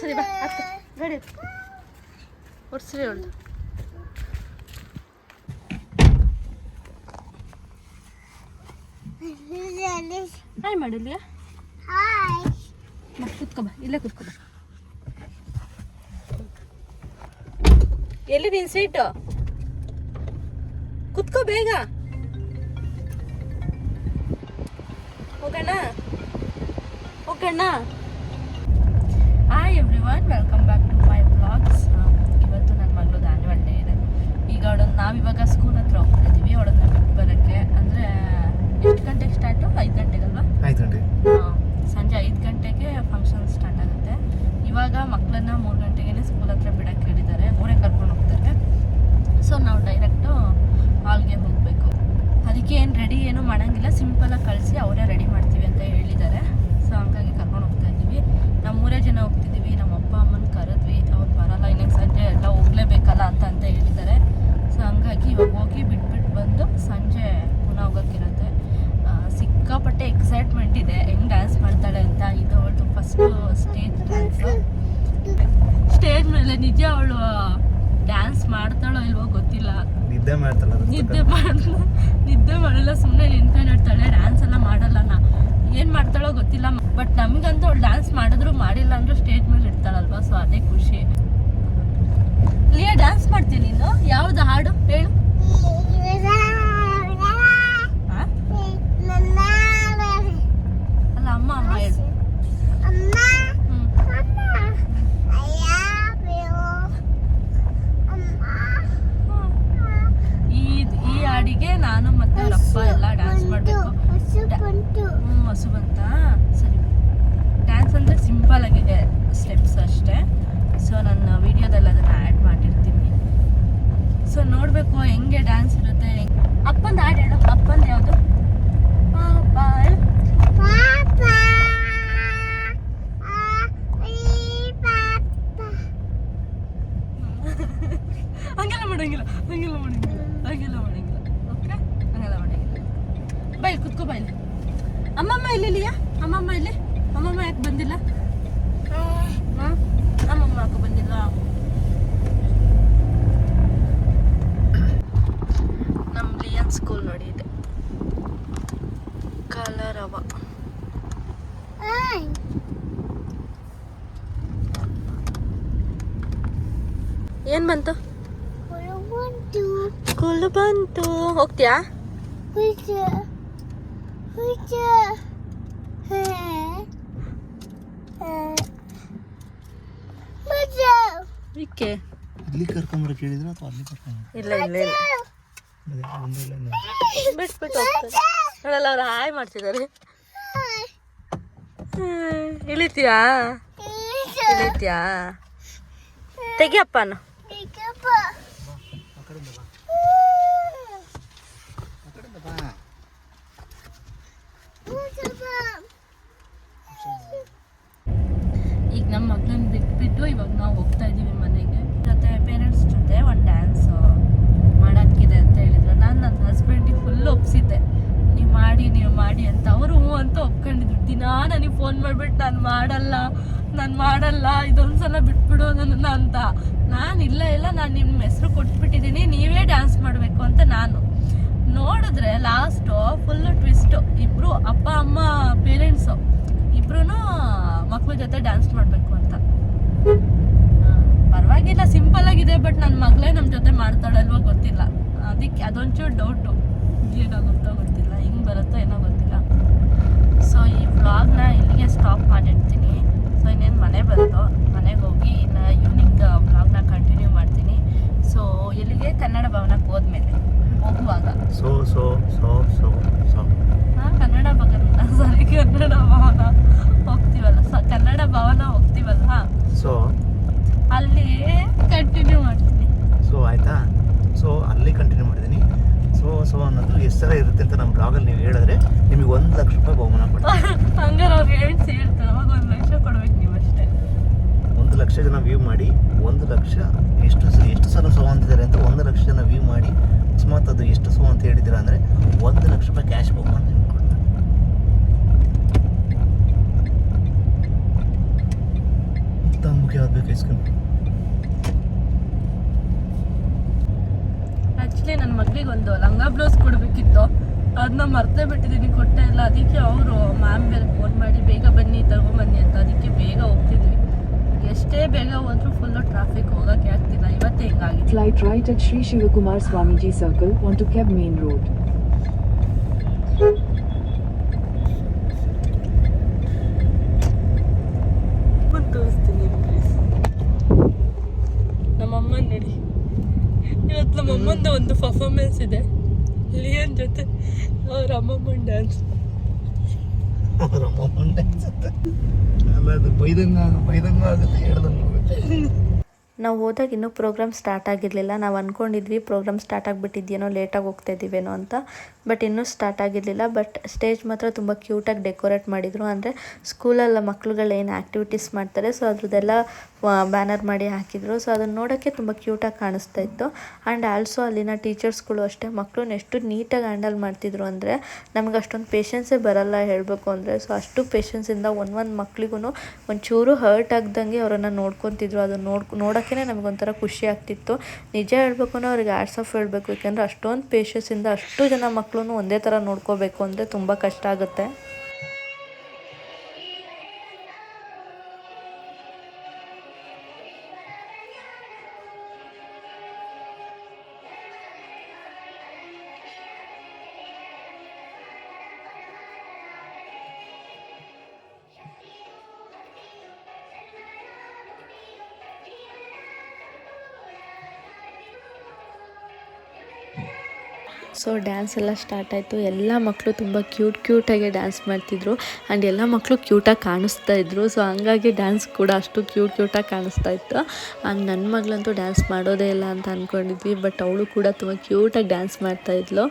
ಸರಿ ಬಾ ಅತ್ತ ಗಾಡಿ ಒರ್ಸ್ರಿ ಅವಳು ಹಾಯ್ ಮಾಡಿಲ್ಲ ಕುತ್ಕೊಬ ಇಲ್ಲೇ ಕುತ್ಕೊ ಬಾ. ಎಲ್ಲಿ ನಿನ್ ಸೀಟು ಕುತ್ಕೋ ಬೇಗ. ಹೋಗೋಣ ಹೋಗೋಣ hi everyone welcome back to my blogs ಇವತ್ತು ನನ್ನ ಮಗಳದ್ದು ಆ್ಯನ್ಯುವಲ್ ಡೇ ಇದೆ. ಈಗ ಅವಳನ್ನು ನಾವಿವಾಗ ಸ್ಕೂಲ್ ಹತ್ರ ಹೋಗ್ತಿದ್ದೀವಿ ಅವಳನ್ನ ಬಿಟ್ಟು ಬರೋಕ್ಕೆ. ಅಂದರೆ ಎಷ್ಟು ಗಂಟೆಗೆ ಸ್ಟಾರ್ಟು ಐದು ಗಂಟೆಗಲ್ವಾ ಆಯ್ತು ಗಂಟೆ ಸಂಜೆ ಐದು ಗಂಟೆಗೆ ಫಂಕ್ಷನ್ ಸ್ಟಾರ್ಟ್ ಆಗುತ್ತೆ. ಇವಾಗ ಮಕ್ಕಳನ್ನ ಮೂರು ಗಂಟೆಗೆ ಸ್ಕೂಲ್ ಹತ್ರ ಬಿಡಕ್ಕೆ ಹೇಳಿದ್ದಾರೆ. ಮೂರೇ ಕರ್ಕೊಂಡು ಹೋಗ್ತಾರೆ. ಸೊ ನಾವು ಡೈರೆಕ್ಟು ಹಾಲ್ಗೆ ಹೋಗಬೇಕು. ಅದಕ್ಕೆ ಏನು ರೆಡಿ ಏನೂ ಮಾಡೋಂಗಿಲ್ಲ. ಸಿಂಪಲಾಗಿ ಕಳಿಸಿ ಅವರೇ ರೆಡಿ ಮಾಡ್ತೀವಿ ಅಂತ ಹೇಳಿದ್ದಾರೆ ಸೊ ಹಂಗಾಗಿ ಕರ್ಕೊಂಡು ಹೋಗ್ತಾ ಇದ್ದೀವಿ ನಾವು ಮೂರೇ ಜನ ಹೋಗ್ತಿದ್ದೀವಿ ನಮ್ಮ ಅಪ್ಪ ಅಮ್ಮನ ಕರೆದ್ವಿ ಅವ್ರು ಬರಲ್ಲ ಇನ್ನೇನು ಸಂಜೆ ಎಲ್ಲ ಹೋಗ್ಲೇಬೇಕಲ್ಲ ಅಂತ ಅಂತ ಹೇಳಿದ್ದಾರೆ ಸೊ ಹಂಗಾಗಿ ಇವಾಗ ಹೋಗಿ ಬಿಟ್ಬಿಟ್ಟು ಬಂದು ಸಂಜೆ ಪುನಃ ಹೋಗೋಕ್ಕಿರುತ್ತೆ ಸಿಕ್ಕಾಪಟ್ಟೆ ಎಕ್ಸೈಟ್ಮೆಂಟ್ ಇದೆ. ಹೆಂಗ್ ಡ್ಯಾನ್ಸ್ ಮಾಡ್ತಾಳೆ ಅಂತ ಇದು ಅವಳು ಫಸ್ಟ್ ಸ್ಟೇಜ್ ಡ್ಯಾನ್ಸು ಸ್ಟೇಜ್ ಮೇಲೆ ನಿಜ ಅವಳು ಡ್ಯಾನ್ಸ್ ಮಾಡ್ತಾಳೋ ಇಲ್ವೋ ಗೊತ್ತಿಲ್ಲ. ನಿದ್ದೆ ಮಾಡ್ತಾಳ ನಿದ್ದೆ ಮಾಡಲ್ಲ ನಿದ್ದೆ ಮಾಡಲ್ಲ ಸುಮ್ಮನೆ ನಿಂತ್ಕೊಂಡು ಇರ್ತಾಳೆ ಡ್ಯಾನ್ಸ್ ಎಲ್ಲ ಮಾಡಲ್ಲ ನಾ ಏನು ಮಾಡ್ತಾಳೋ ಗೊತ್ತಿಲ್ಲ. ಬಟ್ ನಮಗಂತೂ ಅವಳು ಡ್ಯಾನ್ಸ್ ಮಾಡಿದ್ರು ಮಾಡಿಲ್ಲ ಅಂದ್ರೂ ಸ್ಟೇಜ್ ಮೇಲೆ ಇರ್ತಾಳಲ್ವಾ ಸೊ ಅದೇ ಖುಷಿ. ಲಿಯಾ ಡ್ಯಾನ್ಸ್ ಮಾಡ್ತೀನಿ ನೀನು? ಯಾವ್ದು ಹಾಡು? ಹೇಳು. Bye. ಹಂಗೆಲ್ಲ ಮಾಡಂಗಿಲ್ಲ ಹಂಗೆಲ್ಲ ಮಾಡಂಗಿಲ್ಲ ಹಂಗೆಲ್ಲ ಮಾಡಂಗಿಲ್ಲ. ಓಕೆ ಹಂಗೆಲ್ಲ ಮಾಡಂಗಿಲ್ಲ. ಬೈ ಕುತ್ಕೋ ಬೈ ಇಲ್ಲಿ ಅಮ್ಮಮ್ಮ ಇಲ್ಲಿಯಾ ಅಮ್ಮಮ್ಮ ಇಲ್ಲಿ ಅಮ್ಮಮ್ಮ ಯಾಕೆ ಬಂದಿಲ್ಲ? ಹಾಂ? ಅಮ್ಮಮ್ಮ ಯಾಕೆ ಬಂದಿಲ್ಲ? ನಮ್ಮ ಲಿಯನ್ ಸ್ಕೂಲ್ ನೋಡಿ ಇದೆ. ಕಲರವ. ಏನು ಬಂತು? ಸ್ಕೂಲ್ ಬಂತು. ಹೋಗ್ತೀಯಾ? ಇಕ್ಕೆ? ಇಲ್ಲಿ ಕರ್ಕೊಂಬರ ಕೇಳಿದ್ರ ಅಥವಾ ಅಲ್ಲಿ ಕರ್ಕೊಂಬರ? ಇಲ್ಲ ಇಲ್ಲ ಇಲ್ಲ. ಬಿಟ್ಬಿಟ್ಟು ಹೋಗ್ತಾರೆ. ನೋಡಲ್ಲ ಅವ್ರು ಹಾಯ್ ಮಾಡ್ತಿದ್ದಾರೆ. ಇಳಿತೀಯಾ? ಇಳಿತೀಯಾ? ತೆಗಿಯಪ್ಪನ. ಈಗ ನಮ್ಮ ಮಗನ ಬಿಟ್ಬಿಟ್ಟು ಇವಾಗ ನಾವು ಹೋಗ್ತಾ ಇದ್ದೀವಿ ಮನೆಗೆ. ಜೊತೆ ಪೇರೆಂಟ್ಸ್ ಜೊತೆ ಒಂದು ಡ್ಯಾನ್ಸ್ ಮಾಡೋಕ್ಕಿದೆ ಅಂತ ಹೇಳಿದ್ರು. ನಾನು ನನ್ನ ಹಸ್ಬೆಂಡಿಗೆ ಫುಲ್ ಒಪ್ಸಿದ್ದೆ. ನೀವು ಮಾಡಿ ನೀವು ಮಾಡಿ ಅಂತ. ಅವರು ಹ್ಞೂ ಅಂತ ಒಪ್ಕೊಂಡಿದ್ರು. ದಿನಾ ನನಗೆ ಫೋನ್ ಮಾಡಿಬಿಟ್ಟು ನಾನು ಮಾಡಲ್ಲ ನಾನು ಮಾಡಲ್ಲ ಇದೊಂದು ಸಲ ಬಿಟ್ಬಿಡು ನನ್ನ ಅಂತ. ನಾನು ಇಲ್ಲ ಇಲ್ಲ, ನಾನು ನಿಮ್ಮ ಹೆಸರು ಕೊಟ್ಬಿಟ್ಟಿದ್ದೀನಿ ನೀವೇ ಡ್ಯಾನ್ಸ್ ಮಾಡಬೇಕು ಅಂತ ನಾನು. ನೋಡಿದ್ರೆ ಲಾಸ್ಟು ಫುಲ್ಲು ಟ್ವಿಸ್ಟು ಇಬ್ಬರು ಅಪ್ಪ, ಅಮ್ಮ ಜೊತೆ ಡ್ಯಾನ್ಸ್ ಮಾಡಬೇಕು ಅಂತ. ಪರವಾಗಿಲ್ಲ ಸಿಂಪಲ್ ಆಗಿದೆ ಬಟ್ ನನ್ನ ಮಗಳೇ ನಮ್ಮ ಜೊತೆ ಮಾಡ್ತಾಳಲ್ವೋ ಗೊತ್ತಿಲ್ಲ. ಅದಕ್ಕೆ ಅದೊಂಚೂರು ಡೌಟು ಏನಾಗುತ್ತೋ ಗೊತ್ತಿಲ್ಲ, ಹೆಂಗೆ ಬರುತ್ತೋ ಏನೋ ಗೊತ್ತಿಲ್ಲ. ಸೊ ಈ ವ್ಲಾಗ್ನ ಇಲ್ಲಿಗೆ ಸ್ಟಾಪ್ ಮಾಡಿರ್ತೀನಿ ಸೊ ಇನ್ನೇನು ಮನೆ ಬಂತು, ಮನೆಗೆ ಹೋಗಿ ಇನ್ನು ಈವ್ನಿಂಗ್ ವ್ಲಾಗ್ನ ಕಂಟಿನ್ಯೂ ಮಾಡ್ತೀನಿ. ಸೊ ಎಲ್ಲಿಗೆ ಕನ್ನಡ ಭವನಕ್ಕೆ ಹೋದ್ಮೇಲೆ, ಹೋಗುವಾಗ. So so so so so ಹಾ ಕನ್ನಡ ಭವನ ಸಾರಿ ಕನ್ನಡ ಭವನ ಹೋಗ್ತೀವಲ್ಲ ಸ ಕನ್ನಡ ಭವನ ಹೋಗ್ತೀವಲ್ಲ ಸೊ ಅಲ್ಲಿ ಕಂಟಿನ್ಯೂ ಮಾಡ್ತೀನಿ. ಸೊ ಆಯ್ತಾ? ಸೊ ಅಲ್ಲಿ ಕಂಟಿನ್ಯೂ ಮಾಡಿದ್ದೀನಿ ಸೊ ಸೊ ಅನ್ನೋದು ಎಷ್ಟು ಸಲ ಇರುತ್ತೆ ಅಂತ ನಮ್ಮ ಬ್ಲಾಗಲ್ಲಿ ನೀವು ಹೇಳಿದ್ರೆ ನಿಮಗೆ ಒಂದು ಲಕ್ಷ ರೂಪಾಯಿ ಬಹುಮಾನ ಕೊಡ್ತೀನಿ ಹಂಗಾರೆ ಅವ್ರು ಹೇಳ್ಸಿ ಹೇಳ್ತಾರೆ. ಅವಾಗ ಒಂದು ಲಕ್ಷ ಕೊಡ್ಬೇಕು ನೀವು ಅಷ್ಟೇ. ಒಂದು ಲಕ್ಷ ಜನ ವ್ಯೂ ಮಾಡಿ ಒಂದು ಲಕ್ಷ ಎಷ್ಟು ಎಷ್ಟು ಸಲ ಸೋ ಅಂತಿದ್ದಾರೆ ಅಂತ ಒಂದು ಲಕ್ಷ ಜನ ವ್ಯೂ ಮಾಡಿ ಅಕಸ್ಮಾತ್ ಅದು ಎಷ್ಟು ಸೋ ಅಂತ ಹೇಳಿದ್ದೀರಾ ಅಂದರೆ ಒಂದು ಲಕ್ಷ ರೂಪಾಯಿ ಕ್ಯಾಶ್ ಬಹುಮಾನ ನಿಮ್ಗೆ ಕೊಡ್ತಾರೆ ಐಸ್ ಆ್ಯಕ್ಚುಲಿ ನನ್ನ ಮಗಳಿಗೆ ಒಂದು ಲಂಗ ಬ್ಲೌಸ್ ಕೊಡಬೇಕಿತ್ತು. ಅದನ್ನ ಮರ್ತೇ ಬಿಟ್ಟಿದ್ದೀನಿ ಕೊಟ್ಟೆ ಇಲ್ಲ. ಅದಕ್ಕೆ ಅವರು ಮ್ಯಾಮ್ ಬೇರೆ ಫೋನ್ ಮಾಡಿ ಬೇಗ ಬನ್ನಿ ತಗೊಂಬನ್ನಿ ಅಂತ. ಅದಕ್ಕೆ ಬೇಗ ಹೋಗ್ತಿದ್ವಿ. ಎಷ್ಟೇ ಬೇಗ ಹೋದ್ರೂ ಫುಲ್ಲು ಟ್ರಾಫಿಕ್ ಹೋಗೋಕ್ಕೆ ಆಗ್ತಿಲ್ಲ. ಇವತ್ತೇ ಹಿಂಗಾಗಿ Flight right at Shri Shivakumar Swamiji circle onto to Main main ಬಂದು ಒಂದು ಪರ್ಫಾರ್ಮೆನ್ಸ್ ಇದೆ. ಲಿಯನ್ ಜೊತೆ ಅವ್ರ ಅಮ್ಮಮ್ಮನ ಡ್ಯಾನ್ಸ್ ಅವ್ರ ಅಮ್ಮ ಡ್ಯಾನ್ಸ್ ಅಲ್ಲ ಅದು ಬೈದಂಗ ಬೈದಂಗ ಆಗುತ್ತೆ ಹೇಳ್ದಂಗೆ ಆಗುತ್ತೆ. ನಾವು ಹೋದಾಗ ಇನ್ನೂ ಪ್ರೋಗ್ರಾಮ್ ಸ್ಟಾರ್ಟ್ ಆಗಿರಲಿಲ್ಲ. ನಾವು ಅಂದ್ಕೊಂಡಿದ್ವಿ ಪ್ರೋಗ್ರಾಮ್ ಸ್ಟಾರ್ಟ್ ಆಗಿಬಿಟ್ಟಿದ್ಯೇನೋ ಲೇಟಾಗಿ ಹೋಗ್ತಾ ಇದ್ದೀವೇನೋ ಅಂತ. ಬಟ್ ಇನ್ನೂ ಸ್ಟಾರ್ಟ್ ಆಗಿರಲಿಲ್ಲ. ಬಟ್ ಸ್ಟೇಜ್ ಮಾತ್ರ ತುಂಬ ಕ್ಯೂಟಾಗಿ ಡೆಕೋರೇಟ್ ಮಾಡಿದರು. ಅಂದರೆ ಸ್ಕೂಲಲ್ಲ ಮಕ್ಕಳುಗಳು ಏನು ಆ್ಯಕ್ಟಿವಿಟೀಸ್ ಮಾಡ್ತಾರೆ. ಸೊ ಅದ್ರದ್ದೆಲ್ಲ ಬ್ಯಾನರ್ ಮಾಡಿ ಹಾಕಿದರು. ಸೊ ಅದನ್ನು ನೋಡೋಕ್ಕೆ ತುಂಬ ಕ್ಯೂಟಾಗಿ ಕಾಣಿಸ್ತಾ ಇತ್ತು. ಆ್ಯಂಡ್ ಆಲ್ಸೋ ಅಲ್ಲಿನ ಟೀಚರ್ಸ್ಗಳು ಅಷ್ಟೇ ಮಕ್ಕಳು ಎಷ್ಟು ನೀಟಾಗಿ ಹ್ಯಾಂಡಲ್ ಮಾಡ್ತಿದ್ರು ಅಂದರೆ ನಮ್ಗೆ ಅಷ್ಟೊಂದು ಪೇಷನ್ಸೇ ಬರಲ್ಲ ಹೇಳಬೇಕು ಅಂದರೆ. ಸೊ ಅಷ್ಟು ಪೇಷನ್ಸಿಂದ ಒಂದು ಒಂದು ಮಕ್ಳಿಗೂ ಒಂಚೂರು ಹರ್ಟ್ ಆಗ್ದಂಗೆ ಅವರನ್ನು ನೋಡ್ಕೊತಿದ್ರು. ಅದನ್ನು ನೋಡ್ ನೋಡೋಕ್ಕೇ ನಮಗೊಂಥರ ಖುಷಿ ಆಗ್ತಿತ್ತು. ನಿಜ ಹೇಳಬೇಕು ಅಂದರೆ ಅವ್ರಿಗೆ ಆರ್ಟ್ಸ್ ಆಫ್ ಹೇಳಬೇಕು. ಯಾಕೆಂದರೆ ಅಷ್ಟೊಂದು ಪೇಷನ್ಸಿಂದ ಅಷ್ಟು ಜನ ಮಕ್ಕಳು ಒಂದೇ ಥರ ನೋಡ್ಕೋಬೇಕು ಅಂದರೆ ತುಂಬ ಕಷ್ಟ ಆಗುತ್ತೆ. ಸೊ ಡ್ಯಾನ್ಸ್ ಎಲ್ಲ ಸ್ಟಾರ್ಟ್ ಆಯಿತು. ಎಲ್ಲ ಮಕ್ಕಳು ತುಂಬ ಕ್ಯೂಟ್ ಕ್ಯೂಟಾಗಿ ಡ್ಯಾನ್ಸ್ ಮಾಡ್ತಿದ್ರು. ಆ್ಯಂಡ್ ಎಲ್ಲ ಮಕ್ಕಳು ಕ್ಯೂಟಾಗಿ ಕಾಣಿಸ್ತಾ ಇದ್ರು. ಸೊ ಹಂಗಾಗಿ ಡ್ಯಾನ್ಸ್ ಕೂಡ ಅಷ್ಟು ಕ್ಯೂಟ್ ಕ್ಯೂಟಾಗಿ ಕಾಣಿಸ್ತಾ ಇತ್ತು. ಆ್ಯಂಡ್ ನನ್ನ ಮಗಳಂತೂ ಡ್ಯಾನ್ಸ್ ಮಾಡೋದೇ ಇಲ್ಲ ಅಂತ ಅಂದ್ಕೊಂಡಿದ್ವಿ ಬಟ್ ಅವಳು ಕೂಡ ತುಂಬ ಕ್ಯೂಟಾಗಿ ಡ್ಯಾನ್ಸ್ ಮಾಡ್ತಾಯಿದ್ಲು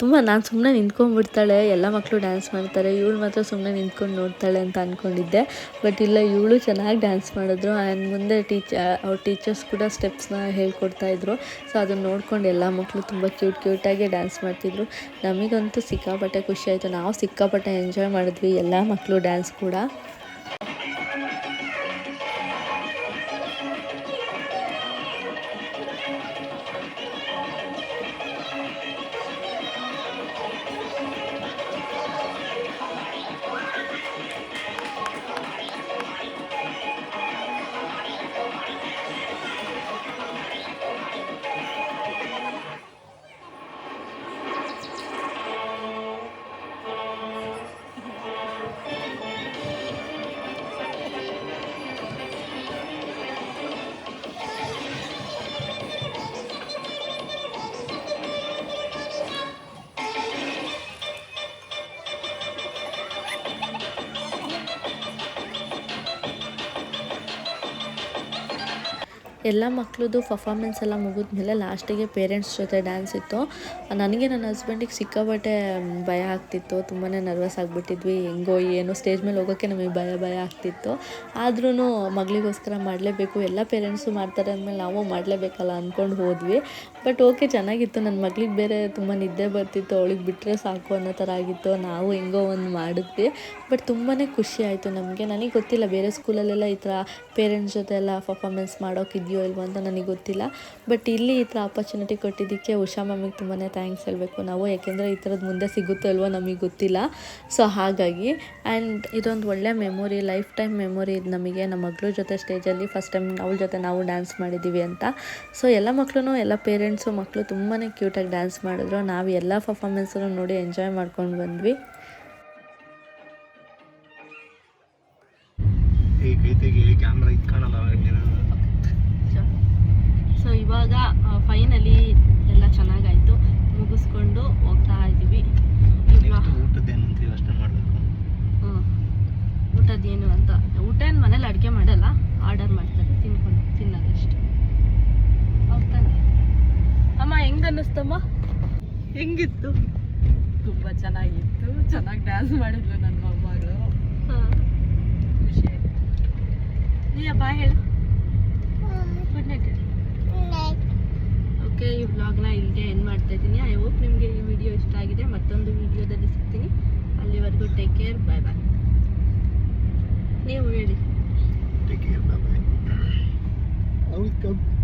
ತುಂಬ ನಾನು ಸುಮ್ಮನೆ ನಿಂತ್ಕೊಂಡ್ಬಿಡ್ತಾಳೆ. ಎಲ್ಲ ಮಕ್ಕಳು ಡ್ಯಾನ್ಸ್ ಮಾಡ್ತಾರೆ. ಇವಳು ಮಾತ್ರ ಸುಮ್ಮನೆ ನಿಂತ್ಕೊಂಡು ನೋಡ್ತಾಳೆ ಅಂತ ಅಂದ್ಕೊಂಡಿದ್ದೆ ಬಟ್ ಇಲ್ಲ, ಇವಳು ಚೆನ್ನಾಗಿ ಡ್ಯಾನ್ಸ್ ಮಾಡಿದ್ರು. ಆ್ಯಂಡ್ ಮುಂದೆ ಟೀಚ ಅವ್ರ ಟೀಚರ್ಸ್ ಕೂಡ ಸ್ಟೆಪ್ಸ್ನ ಹೇಳ್ಕೊಡ್ತಾಯಿದ್ರು ಸೊ ಅದನ್ನು ನೋಡ್ಕೊಂಡು ಎಲ್ಲ ಮಕ್ಕಳು ತುಂಬ ಕ್ಯೂಟ್ ಕ್ಯೂಟಾಗಿ ಡ್ಯಾನ್ಸ್ ಮಾಡ್ತಿದ್ರು. ನಮಗಂತೂ ಸಿಕ್ಕಾಪಟ್ಟೆ ಖುಷಿ ಆಯಿತು. ನಾವು ಸಿಕ್ಕಾಪಟ್ಟೆ ಎಂಜಾಯ್ ಮಾಡಿದ್ವಿ. ಎಲ್ಲ ಮಕ್ಕಳು ಡ್ಯಾನ್ಸ್ ಕೂಡ. ಎಲ್ಲ ಮಕ್ಳದ್ದು ಪಫಾಮೆನ್ಸ್ ಎಲ್ಲ ಮುಗಿದ್ಮೇಲೆ ಲಾಸ್ಟಿಗೆ ಪೇರೆಂಟ್ಸ್ ಜೊತೆ ಡ್ಯಾನ್ಸ್ ಇತ್ತು. ನನಗೆ ನನ್ನ ಹಸ್ಬೆಂಡಿಗೆ ಸಿಕ್ಕಾಪಟ್ಟೆ ಭಯ ಆಗ್ತಿತ್ತು. ತುಂಬಾ ನರ್ವಸ್ ಆಗಿಬಿಟ್ಟಿದ್ವಿ. ಹೆಂಗೋ ಏನು ಸ್ಟೇಜ್ ಮೇಲೆ ಹೋಗೋಕ್ಕೆ ನಮಗೆ ಭಯ ಭಯ ಆಗ್ತಿತ್ತು. ಆದ್ರೂ ಮಗಳಿಗೋಸ್ಕರ ಮಾಡಲೇಬೇಕು. ಎಲ್ಲ ಪೇರೆಂಟ್ಸು ಮಾಡ್ತಾರೆ ಅಂದಮೇಲೆ ನಾವು ಮಾಡಲೇಬೇಕಲ್ಲ ಅಂದ್ಕೊಂಡು ಹೋದ್ವಿ. ಬಟ್ ಓಕೆ ಚೆನ್ನಾಗಿತ್ತು. ನನ್ನ ಮಗಳಿಗೆ ಬೇರೆ ತುಂಬ ನಿದ್ದೆ ಬರ್ತಿತ್ತು. ಅವಳಿಗೆ ಬಿಟ್ಟರೆ ಸಾಕು ಅನ್ನೋ ಥರ ಆಗಿತ್ತು. ನಾವು ಹೆಂಗೋ ಒಂದು ಮಾಡಿದ್ವಿ. ಬಟ್ ತುಂಬಾ ಖುಷಿ ಆಯಿತು ನಮಗೆ. ನನಗೆ ಗೊತ್ತಿಲ್ಲ, ಬೇರೆ ಸ್ಕೂಲಲ್ಲೆಲ್ಲ ಈ ಥರ ಪೇರೆಂಟ್ಸ್ ಜೊತೆ ಎಲ್ಲ ಪರ್ಫಾಮೆನ್ಸ್ ಮಾಡೋಕ್ಕಿದೆಯೋ ಇಲ್ವೋ ಅಂತ ನನಗೆ ಗೊತ್ತಿಲ್ಲ. ಬಟ್ ಇಲ್ಲಿ ಈ ಥರ ಆಪರ್ಚುನಿಟಿ ಕೊಟ್ಟಿದ್ದಕ್ಕೆ ಉಷಾ ಮ್ಯಾಮಿಗೆ ತುಂಬಾ ಥ್ಯಾಂಕ್ಸ್ ಹೇಳಬೇಕು ನಾವು. ಯಾಕೆಂದರೆ ಈ ಥರದ್ದು ಮುಂದೆ ಸಿಗುತ್ತೋ ಇಲ್ವೋ ನಮಗೆ ಗೊತ್ತಿಲ್ಲ. ಸೊ ಹಾಗಾಗಿ ಆ್ಯಂಡ್ ಇದೊಂದು ಒಳ್ಳೆ ಮೆಮೊರಿ ಲೈಫ್ ಟೈಮ್ ಮೆಮೊರಿ ಇದು ನಮಗೆ. ನಮ್ಮ ಮಗಳ ಜೊತೆ ಸ್ಟೇಜಲ್ಲಿ ಫಸ್ಟ್ ಟೈಮ್ ಅವಳ ಜೊತೆ ನಾವು ಡ್ಯಾನ್ಸ್ ಮಾಡಿದ್ದೀವಿ ಅಂತ. ಸೊ ಎಲ್ಲ ಮಕ್ಕಳು ಎಲ್ಲ ಪೇರೆಂಟ್ಸು ಮಕ್ಕಳು ತುಂಬಾ ಕ್ಯೂಟಾಗಿ ಡ್ಯಾನ್ಸ್ ಮಾಡಿದ್ರು. ನಾವು ಎಲ್ಲ ಪರ್ಫಾಮೆನ್ಸನ್ನು ನೋಡಿ ಎಂಜಾಯ್ ಮಾಡ್ಕೊಂಡು ಬಂದ್ವಿ. ಈ ಕೈ ತೆಗಿ ಕ್ಯಾಮ್ರಾ ಇಟ್ಕೊಳಲ್ಲ ಸೊ ಇವಾಗ ಫೈನಲಿ ಎಲ್ಲ ಚೆನ್ನಾಗಾಯಿತು. ಮುಗಿಸ್ಕೊಂಡು ಹೋಗ್ತಾ ಇದ್ದೀವಿ. ನೆಕ್ಸ್ಟ್ ಊಟದ್ದೇನು ಅಂತ. ಊಟ ಏನು ಮನೇಲಿ ಅಡುಗೆ ಮಾಡಲ್ಲ. ಆರ್ಡರ್ ಮಾಡ್ತಾರೆ. ತಿನ್ಕೊಂಡು ತಿನ್ನೋದಷ್ಟೇ. ಹೋಗ್ತಾನೆ ಅಮ್ಮ ಹೆಂಗ್ ಅನ್ನಿಸ್ತಮ್ಮ ಹೆಂಗಿತ್ತು? ತುಂಬ ಚೆನ್ನಾಗಿತ್ತು. ಚೆನ್ನಾಗಿ ಡ್ಯಾನ್ಸ್ ಮಾಡಿದ್ಲು ನನ್ನ ಮೊಮ್ಮಗಳು. ಹಾಂ. ಖುಷಿ ಆಯ್ತು. ನೀ ಬಾಯ್ ಹೇಳು ಗುಡ್ ನೈಟ್ ಓಕೆ ಈ ವ್ಲಾಗ್ನ ಇಲ್ಲಿಗೆ ಎಂಡ್ ಮಾಡ್ತಾ ಇದ್ದೀನಿ. ಐ ಹೋಪ್ ನಿಮಗೆ ಈ ವಿಡಿಯೋ ಇಷ್ಟ ಆಗಿದೆ. ಮತ್ತೊಂದು ವಿಡಿಯೋದಲ್ಲಿ ಸಿಗ್ತೀನಿ. ಅಲ್ಲಿವರೆಗೂ ಟೇಕ್ ಕೇರ್ ಬಾಯ್ ಬಾಯ್ ನೀವು ಹೇಳಿ. Take care bye come.